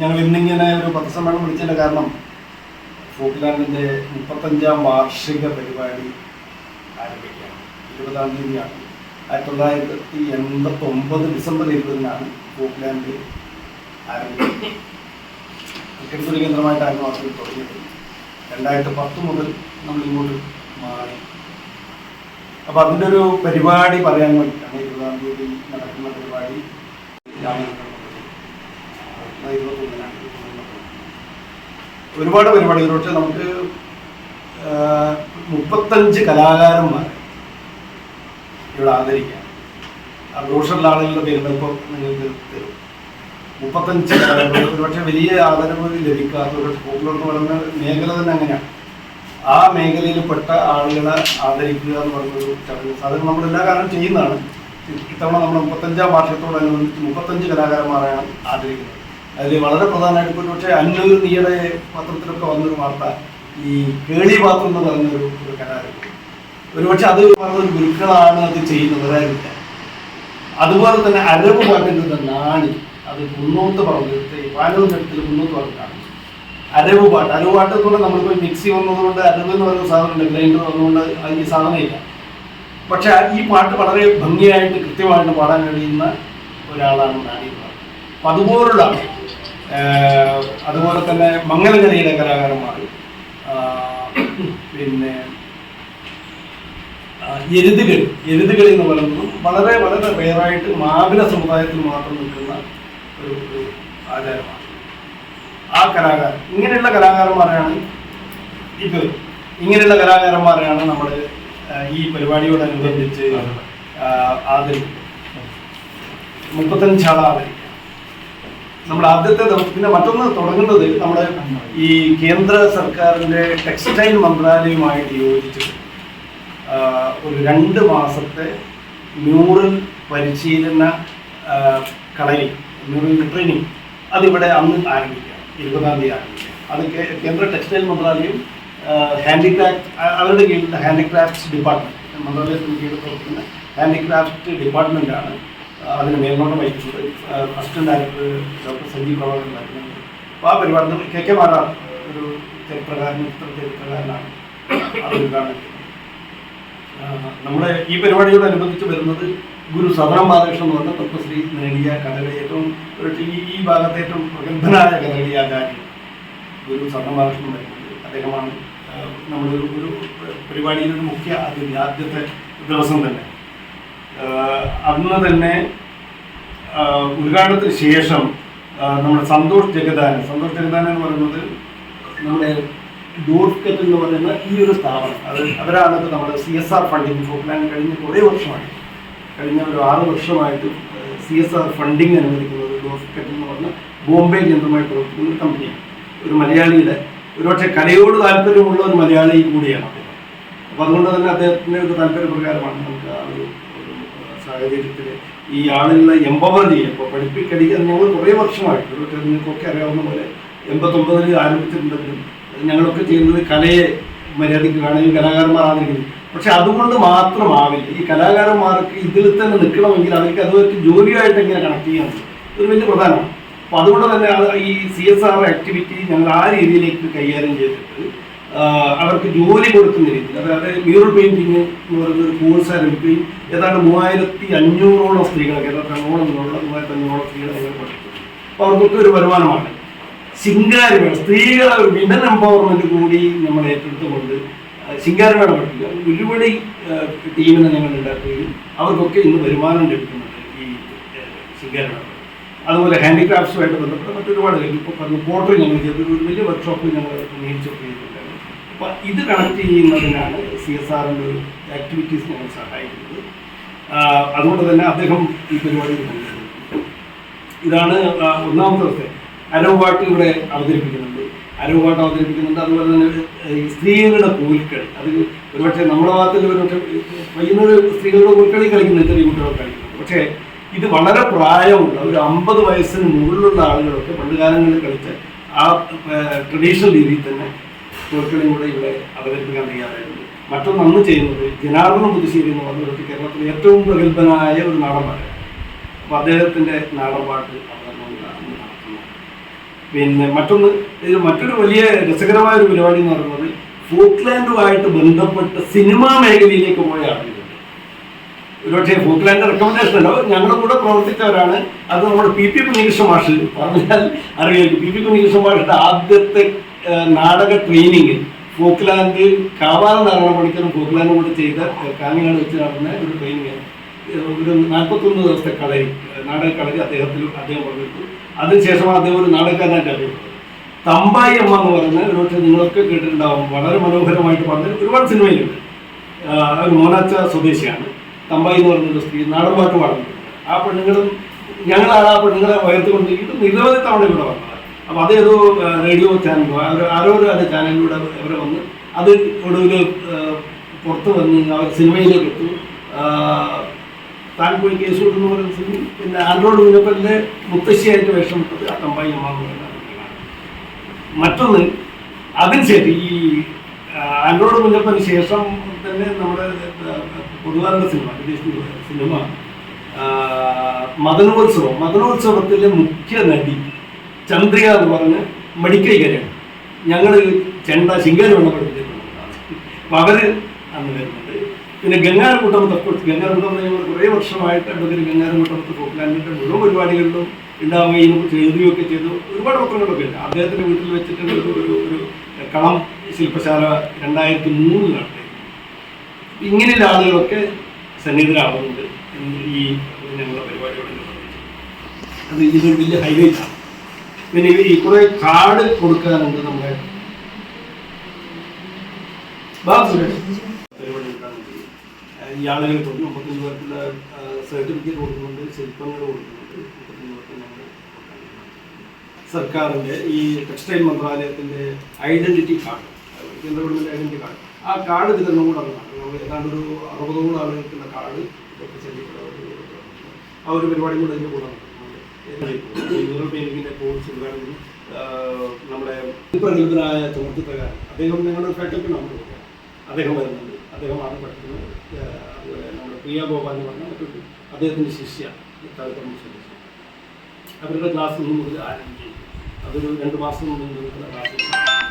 ഞങ്ങൾ ഇന്നിങ്ങനെ ഒരു പത്രസമ്മേളനം വിളിച്ചതിന്റെ കാരണം ഫോക്ക്ലാൻഡിന്റെ മുപ്പത്തഞ്ചാം വാർഷിക പരിപാടി ആരംഭിക്കുകയാണ്. ഇരുപതാം തീയതിയാണ്. ആയിരത്തി തൊള്ളായിരത്തി എൺപത്തി ഒമ്പത് ഡിസംബർ ഇരുപതിനാണ് ഫോക്ക്ലാൻഡ് ആരംഭിക്കുന്നത്. ക്രിക്കറ്റ് ഒരു കേന്ദ്രമായിട്ടായിരുന്നു അതിൽ തുടങ്ങിയത്. രണ്ടായിരത്തി പത്ത് മുതൽ നമ്മൾ ഇങ്ങോട്ട് മാറി. അപ്പോൾ അതിന്റെ ഒരു പരിപാടി പറയാൻ വേണ്ടിയിട്ടാണ് തീയതി നടക്കുന്ന പരിപാടി ഒരുപാട് പരിപാടികൾ പക്ഷെ നമുക്ക് മുപ്പത്തഞ്ച് കലാകാരന്മാർ ഇവിടെ ആദരിക്കാം. ആ ബ്രോഷറിലെ ആളുകളുടെ പേരുകൾ നിങ്ങൾക്ക് തരും. മുപ്പത്തഞ്ച് ഒരുപക്ഷെ വലിയ ആദരവ് ലഭിക്കാത്ത ഒരു പോപ്പുലർ എന്ന് പറയുന്ന മേഖല തന്നെ അങ്ങനെയാണ്. ആ മേഖലയിൽപ്പെട്ട ആളുകളെ ആദരിക്കുക എന്ന് പറയുന്നൊരു ചടങ്ങ് സാധാരണ നമ്മൾ എല്ലാ കാലവും ചെയ്യുന്നതാണ്. ഇത്തവണ നമ്മൾ മുപ്പത്തഞ്ചാം വാർഷികത്തോടനുബന്ധിച്ച് മുപ്പത്തഞ്ച് കലാകാരന്മാരാണ് ആദരിക്കുന്നത്. അതിൽ വളരെ പ്രധാനമായിട്ട് പക്ഷേ അന്നൂർ നീയുടെ പത്രത്തിലൊക്കെ വന്നൊരു വാർത്ത ഈ കേളി പാത്രം എന്ന് പറഞ്ഞൊരു ഒരു കലാകാരൻ. ഒരുപക്ഷെ അത് പറഞ്ഞൊരു ഗുരുക്കളാണ് അത് ചെയ്യുന്നത് വരാനില്ല അതുപോലെ തന്നെ അരവ് പാട്ടിന്റെ നാണി അത് കുന്നോത്ത് പറഞ്ഞു പാലൂരിനടുത്തിൽ കുന്നോത്ത് പറഞ്ഞാണ് അരവ് പാട്ട് അരവ് പാട്ട് എന്ന് നമ്മളിപ്പോൾ മിക്സി വന്നതുകൊണ്ട് അരവ് എന്ന് പറയുന്ന സാധനമുണ്ട് ഗ്രൈൻഡർ വന്നതുകൊണ്ട് അതിന് സാധനമില്ല. പക്ഷെ ഈ പാട്ട് വളരെ ഭംഗിയായിട്ട് കൃത്യമായിട്ട് പാടാൻ കഴിയുന്ന ഒരാളാണ് നാണി അപ്പം അതുപോലുള്ള അതുപോലെ തന്നെ മംഗലകലയിലെ കലാകാരന്മാർ പിന്നെ എരുതുകൾ എരുതുകൾ എന്ന് പറയുന്നത് വളരെ വളരെ വേറായിട്ട് മാപില സമുദായത്തിൽ മാത്രം നിൽക്കുന്ന ഒരു ആചാരമാണ്. ആ കലാകാരൻ ഇങ്ങനെയുള്ള കലാകാരന്മാരാണ് ഇത് ഇങ്ങനെയുള്ള കലാകാരന്മാരെയാണ് നമ്മൾ ഈ പരിപാടിയോടനുബന്ധിച്ച് ആദരിക്കും. ആദരിക്കുന്നത് ആദരിക്കും. നമ്മുടെ നമ്മൾ ആദ്യത്തെ പിന്നെ മറ്റൊന്ന് തുടങ്ങുന്നത് നമ്മുടെ ഈ കേന്ദ്ര സർക്കാരിന്റെ ടെക്സ്റ്റൈൽ മന്ത്രാലയവുമായിട്ട് യോജിച്ചിട്ട് ഒരു രണ്ട് മാസത്തെ മ്യൂറൽ പരിശീലന കളരി മ്യൂറൽ ട്രെയിനിങ് അതിവിടെ അന്ന് ആരംഭിക്കാം. ഇരുപതാം തീയതി ആരംഭിക്കാം. അത് കേന്ദ്ര ടെക്സ്റ്റൈൽ മന്ത്രാലയം ഹാൻഡിക്രാഫ്റ്റ് അവരുടെ കീഴിൽ ഹാൻഡിക്രാഫ്റ്റ്സ് ഡിപ്പാർട്ട്മെന്റ് മന്ത്രാലയത്തിന് കീഴിൽ പ്രവർത്തിക്കുന്ന ഹാൻഡിക്രാഫ്റ്റ് ഡിപ്പാർട്ട്മെന്റാണ് അതിന് മേൽനോട്ടം വഹിക്കുന്നത്. Assistant director doctor Sanjeev Prabhakaran വരുന്നുണ്ട് അപ്പോൾ ആ പരിപാടി കെ കെ മാരാർ ഒരു ചരിത്രകാരൻ ഇത്ര ചരിത്രകാരനാണ്. അത് ഉദ്ഘാടനം നമ്മുടെ ഈ പരിപാടിയോടനുബന്ധിച്ച് വരുന്നത് ഗുരു സദനം ബാലകൃഷ്ണൻ എന്ന് പറഞ്ഞ പത്മശ്രീ നേടിയ കഥകളി ഏറ്റവും ഈ ഭാഗത്തെ ഏറ്റവും പ്രഗത്ഭനായ കഥകളി ആചാര്യൻ ഗുരു സദനം ബാലകൃഷ്ണൻ വരുന്നുണ്ട് അദ്ദേഹമാണ് നമ്മൾ ഒരു പരിപാടിയിൽ പരിപാടിയിലെ ഒരു മുഖ്യ അതിഥി ആദ്യത്തെ ദിവസം തന്നെ. അന്ന് തന്നെ ഉദ്ഘാടനത്തിന് ശേഷം നമ്മുടെ സന്തോഷ് ജഗദാനൻ സന്തോഷ് ജഗദാനൻ എന്ന് പറയുന്നത് നമ്മുടെ ഡോർക്കറ്റ് എന്ന് പറയുന്ന ഈ ഒരു സ്ഥാപനം. അത് അവരാണ് ഇപ്പോൾ നമ്മുടെ C S R funding programme കഴിഞ്ഞ കുറേ വർഷമായി. കഴിഞ്ഞ ഒരു ആറ് വർഷമായിട്ട് സി എസ് ആർ ഫണ്ടിങ് അനുവദിക്കുന്നത് ഡോർക്കറ്റ് എന്ന് പറഞ്ഞ ബോംബെ കേന്ദ്രമായി പ്രവർത്തിക്കുന്ന ഒരു കമ്പനിയാണ് ഒരു മലയാളിയുടെ ഒരുപക്ഷെ കലയോട് താല്പര്യമുള്ള ഒരു മലയാളി കൂടിയാണ് അദ്ദേഹം. അപ്പോൾ അതുകൊണ്ട് തന്നെ അദ്ദേഹത്തിന്റെ ഒരു താല്പര്യപ്രകാരമാണ് നമുക്ക് ആ ഒരു സാഹചര്യത്തിൽ ഈ ആളുകളെ എംപവർ ചെയ്യുക. ഇപ്പോൾ പഠിപ്പിക്കടിക്കുക നമ്മൾ കുറേ വർഷമായിട്ട് ഒരുപക്ഷെ നിങ്ങൾക്കൊക്കെ അറിയാവുന്ന പോലെ എൺപത്തൊമ്പതിൽ ആരംഭിച്ചിട്ടുണ്ടെങ്കിലും ഞങ്ങളൊക്കെ ചെയ്യുന്നത് കലയെ മര്യാദയ്ക്ക് കാണുകയും കലാകാരന്മാർ പക്ഷെ അതുകൊണ്ട് മാത്രമാവില്ല. ഈ കലാകാരന്മാർക്ക് ഇതിൽ തന്നെ നിൽക്കണമെങ്കിൽ അവർക്ക് അതുമായിട്ട് ജോലിയായിട്ട് എങ്ങനെ കണക്ട് ചെയ്യാൻ ഒരു വലിയ പ്രധാനമാണ്. അപ്പോൾ അതുകൊണ്ട് തന്നെ ഈ സി എസ് ആർ ആക്ടിവിറ്റി ഞങ്ങൾ ആ രീതിയിലേക്ക് കൈകാര്യം ചെയ്തിട്ട് അവർക്ക് ജോലി കൊടുക്കുന്ന രീതിയിൽ അതായത് മ്യൂറൽ പെയിന്റിങ് എന്ന് പറയുന്ന ഒരു കോഴ്സ് ആരംഭിക്കുകയും ഏതാണ്ട് മൂവായിരത്തി അഞ്ഞൂറോളം സ്ത്രീകൾ കേരളത്തിൽ അങ്ങോളം മൂവായിരത്തി അഞ്ഞൂറോളം സ്ത്രീകൾ ഞങ്ങൾ പഠിക്കുന്നു അപ്പോൾ അവർക്കൊക്കെ ഒരു വരുമാനമാണ്. ശിങ്കാരിമേള സ്ത്രീകളെ വിമൻ എംപവർമെന്റ് കൂടി നമ്മൾ ഏറ്റെടുത്തുകൊണ്ട് ശിങ്കാരിമേള പഠിക്കുക ഒരുപടി ടീമിനെ ഞങ്ങൾ ഉണ്ടാക്കുകയും അവർക്കൊക്കെ ഇന്ന് വരുമാനം ലഭിക്കുന്നുണ്ട് ഈ ശിങ്കാരിമേള. അതുപോലെ ഹാൻഡിക്രാഫ്റ്റ്സുമായിട്ട് ബന്ധപ്പെട്ട മറ്റൊരുപാട് കാര്യം ഇപ്പോൾ പറഞ്ഞു പോട്ടറി ഞങ്ങൾ ചെയ്തു ഒരു വലിയ വർക്ക്ഷോപ്പ് ഞങ്ങൾ നിയമിച്ചൊക്കെ ചെയ്തിട്ടുണ്ടായിരുന്നു. അപ്പോൾ ഇത് കണക്ട് ചെയ്യുന്നതിനാണ് സി എസ് ആറിന്റെ ഒരു ആക്ടിവിറ്റീസ് ഞങ്ങൾ സഹായിക്കുന്നത്. അതുകൊണ്ട് തന്നെ അദ്ദേഹം ഈ പരിപാടിയിൽ പങ്കെടുക്കുന്നു ഇതാണ് ഒന്നാമത്തെ ദിവസം അരവുപാട്ട് ഇവിടെ അവതരിപ്പിക്കുന്നുണ്ട്. അരവുപാട്ട് അവതരിപ്പിക്കുന്നുണ്ട്. അതുപോലെ തന്നെ സ്ത്രീകളുടെ കോൽക്കളി അത് ഒരുപക്ഷെ നമ്മുടെ ഭാഗത്തിൽ ഒരുപക്ഷെ വൈകുന്നേരം സ്ത്രീകളുടെ കോൽക്കളി കളിക്കുന്നത് ചെറിയ കുട്ടികളൊക്കെ കളിക്കുന്നുണ്ട് പക്ഷേ ഇത് വളരെ പ്രായമുള്ള ഒരു അമ്പത് വയസ്സിന് മുകളിലുള്ള ആളുകളൊക്കെ പണ്ട് കാലങ്ങളിൽ കളിച്ച ആ ട്രഡീഷണൽ രീതിയിൽ തന്നെ കോൽക്കളിയും കൂടെ ഇവിടെ അവതരിപ്പിക്കാൻ തയ്യാറായിരുന്നു. മറ്റൊന്ന് അന്ന് ചെയ്യുന്നത് ജനാർദ്ദന പുതുശ്ശേരി എന്ന് പറഞ്ഞിടത്ത് കേരളത്തിലെ ഏറ്റവും പ്രഗത്ഭനായ ഒരു നാടൻപാട്ട് അപ്പോൾ അദ്ദേഹത്തിന്റെ നാടൻപാട്ട് അവതരണം പിന്നെ മറ്റൊന്ന് ഇതിൽ മറ്റൊരു വലിയ രസകരമായ ഒരു പരിപാടി എന്ന് പറയുന്നത് ഫോക്ലാൻഡുമായിട്ട് ബന്ധപ്പെട്ട സിനിമാ മേഖലയിലേക്ക് പോയ ആളുകളുണ്ട് ഒരുപക്ഷെ റെക്കമെൻഡേഷൻ അല്ലോ. ഞങ്ങളുടെ കൂടെ പ്രവർത്തിച്ചവരാണ്. അത് നമ്മുടെ പി പി കുഞ്ഞികൃഷ്ണ മാഷ് പറഞ്ഞാൽ അറിയാം. പി പി കുഞ്ഞികൃഷ്ണ മാഷിന്റെ ആദ്യത്തെ നാടക ട്രെയിനിങ് ഫോക്ലാൻഡ് കാവാല നാരായണ പണിക്കറും ഫോക്ലാൻഡും കൂടെ ചെയ്ത കാഞ്ഞങ്ങാട് വെച്ച് നടന്ന ഒരു ട്രെയിനിങ് ഒരു നാൽപ്പത്തൊന്ന് ദിവസത്തെ കളരി നാടക കളരി അദ്ദേഹത്തിൽ അദ്ദേഹം പങ്കെടുത്തു. അതിനുശേഷമാണ് അദ്ദേഹം ഒരു നാടകക്കാരനായിട്ട് അറിയപ്പെട്ടത് തമ്പായി അമ്മ എന്ന് പറയുന്ന ഒരുപക്ഷെ നിങ്ങളൊക്കെ കേട്ടിട്ടുണ്ടാവും. വളരെ മനോഹരമായിട്ട് പറഞ്ഞ ഒരുപാട് സിനിമയിലുണ്ട്. മോനാച്ച സ്വദേശിയാണ്. തമ്പായി എന്ന് പറഞ്ഞൊരു സ്ത്രീ നാടൻ പാട്ട് പാടുന്നുണ്ട് ആ പെണ്ണുങ്ങളും ഞങ്ങളാണ് ആ പെണ്ണുങ്ങളെ ഉയർത്തിക്കൊണ്ടിരിക്കുന്നത്. നിരവധി തവണ ഇവിടെ വന്നത് അപ്പോൾ അതേതോ റേഡിയോ ചാനലോ അവർ ആരോ ഒരു അത് ചാനലിലൂടെ അവർ വന്ന് അത് ഒടുവിൽ പുറത്ത് വന്ന് അവർ സിനിമയിലേക്ക് എത്തു. താൻ പോയി കേസ് കൊടുക്കുന്ന പറയുന്ന സിനിമ പിന്നെ ആൻഡ്രോയിഡ് മുനപ്പലിന്റെ മുത്തശ്ശിയായിട്ട് വേഷം ഇട്ടത് ആ തമ്പായി അമ്മ എന്ന് പറയുന്ന പെണ്ണാണ്. മറ്റൊന്ന് അതിനുശേഷം ഈ ആൻഡ്രോയിഡ് മുന്നപ്പന് ശേഷം തന്നെ നമ്മുടെ പൊതുവാരുടെ സിനിമ ഗിരീഷ് സിനിമ. ആ, മദനോത്സവം മദനോത്സവത്തിലെ മുഖ്യ നടി ചന്ദ്രിക എന്ന് പറഞ്ഞ് മെഡിക്കൽ കാര്യമാണ് ഞങ്ങൾ ചെണ്ട ശിങ്കാരി വേണം പഠിപ്പിച്ചിട്ടുള്ളതാണ് അപ്പം അവർ അന്ന് വരുന്നുണ്ട്. പിന്നെ ഗംഗാരക്കുട്ടമത്ത് അഫ്കോഴ്സ് ഗംഗാരക്കുട്ടം ഞങ്ങൾ കുറേ വർഷമായിട്ട് അഡ്വക്കേറ്റ് ഗംഗാരക്കുട്ടമത്ത് ഫോക്ലാൻഡിന്റെ മുഴുവൻ പരിപാടികളിലും ഉണ്ടാവുകയും എഴുതുകയൊക്കെ ചെയ്തു. ഒരുപാട് പത്രങ്ങളൊക്കെ ഉണ്ട്. അദ്ദേഹത്തിന്റെ വീട്ടിൽ വെച്ചിട്ടുള്ള ഒരു ഒരു കളം ശില്പശാല രണ്ടായിരത്തി നടത്തി ഇങ്ങനെയുള്ള ആളുകളൊക്കെ സന്നിഹിതരാകുന്നുണ്ട് ഈ ഞങ്ങളുടെ പരിപാടിയോട് അത് ഇതൊരു വലിയ ഹൈലൈറ്റ് ആണ്. പിന്നെ ഈ കുറെ കാർഡ് കൊടുക്കാറുണ്ട് നമ്മുടെ ഈ ആളുകൾ കൊണ്ട് മുപ്പത്തഞ്ച് പേർക്കുള്ള സർട്ടിഫിക്കറ്റ് കൊടുക്കുന്നുണ്ട് ശില്പങ്ങൾ കൊടുക്കുന്നുണ്ട്. മുപ്പത്തഞ്ച് പേർക്ക് നമ്മൾ സർക്കാരിന്റെ ഈ ടെക്സ്റ്റൈൽ മന്ത്രാലയത്തിന്റെ ഐഡന്റിറ്റി കാർഡ് കേന്ദ്ര ഗവൺമെന്റ് ഐഡന്റി കാർഡ് ആ കാർഡ് വിതരണം കൂടെ നടന്നു ഏതാണ്ട് ഒരു അറുപതോളം ആളുകൾക്കുള്ള കാർഡ് ആ ഒരു പരിപാടി കൂടെ അതിന്റെ കൂടെ മ്യൂറൽ പെയിന്റിങ്ങിന്റെ കോഴ്സ് ഉദ്ഘാടനം നമ്മുടെ പ്രഗത്ഭനായ ചുമർച്ചിത്രകാരൻ അദ്ദേഹം ഞങ്ങളുടെ ഫാക്കൽറ്റി നമ്മൾ അദ്ദേഹം വരുന്നുണ്ട്. അദ്ദേഹമാണ് പഠിക്കുന്നത്. അതുപോലെ നമ്മുടെ പ്രിയ ഗോപാൽ എന്ന് പറഞ്ഞ മറ്റൊരു അദ്ദേഹത്തിന്റെ ശിഷ്യ. സ്വദേശി അവരുടെ ക്ലാസ് ഇന്ന് മുതൽ ആരംഭിക്കും അതൊരു രണ്ട് മാസം മുമ്പ് ക്ലാസ്